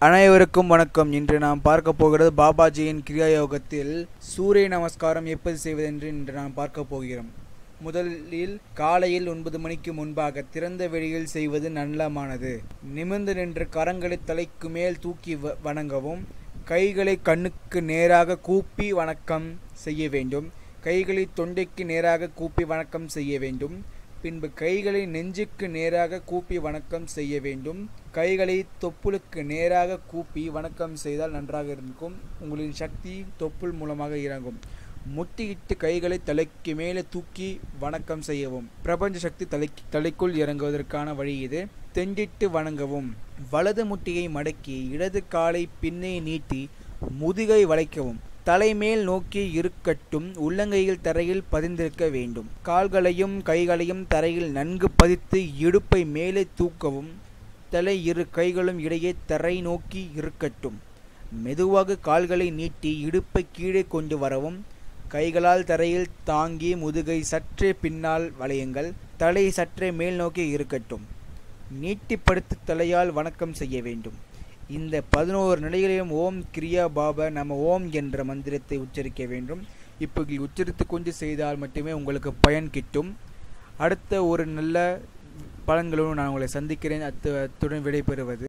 அனைவருக்கும் வணக்கம். இன்று நாம் பார்க்க போகிறது பாபாஜியின் கிரியா யோகத்தில் சூரிய நமஸ்காரம் எப்படி செய்வதென்று இன்று நாம் பார்க்க போகிறோம். முதலில் காலையில் ஒன்பது மணிக்கு முன்பாக திறந்த வெளியில் செய்வது நல்லமானது. நிமிர்ந்து நின்று கரங்களை தலைக்கு மேல் தூக்கி வ- வணங்கவும் கைகளை கண்ணுக்கு நேராக கூப்பி வணக்கம் செய்ய வேண்டும். கைகளை தொண்டைக்கு நேராக கூப்பி வணக்கம் செய்ய வேண்டும். பின்பு கைகளை நெஞ்சுக்கு நேராக கூப்பி வணக்கம் செய்ய வேண்டும். கைகளை தொப்புளுக்கு நேராக கூப்பி வணக்கம் செய்தால் நன்றாக இருக்கும். உங்களின் சக்தி தொப்புள் மூலமாக இறங்கும். முட்டியிட்டு கைகளை தலைக்கு மேலே தூக்கி வணக்கம் செய்யவும். பிரபஞ்ச சக்தி தலைக்கு தலைக்குள் இறங்குவதற்கான வழி இது. தெண்டிட்டு வணங்கவும். வலது முட்டியை மடக்கி இடது காலை பின்னே நீட்டி முதுகை வளைக்கவும். தலைமேல் நோக்கி இருக்கட்டும் உள்ளங்கையில் தரையில் பதிந்திருக்க வேண்டும். கால்களையும் கைகளையும் தரையில் நன்கு பதித்து இடுப்பை மேலே தூக்கவும் தலை இரு கைகளும் இடையே தரை நோக்கி இருக்கட்டும். மெதுவாக கால்களை நீட்டி இடுப்பை கீழே கொண்டு வரவும் கைகளால் தரையில் தாங்கி முதுகை சற்றே பின்னால் வளையுங்கள் தலை சற்றே மேல் நோக்கி இருக்கட்டும். நீட்டிப்படுத்து தலையால் வணக்கம் செய்ய வேண்டும். இந்த பதினோரு நிலைகளிலும் ஓம் கிரியா பாபா நம்ம ஓம் என்ற மந்திரத்தை உச்சரிக்க வேண்டும். இப்படி உச்சரித்து கொண்டு செய்தால் மட்டுமே உங்களுக்கு பயன் கிட்டும். அடுத்த ஒரு நல்ல பலன்களோடு நான் உங்களை சந்திக்கிறேன். அத்து அத்துடன் விடைபெறுவது.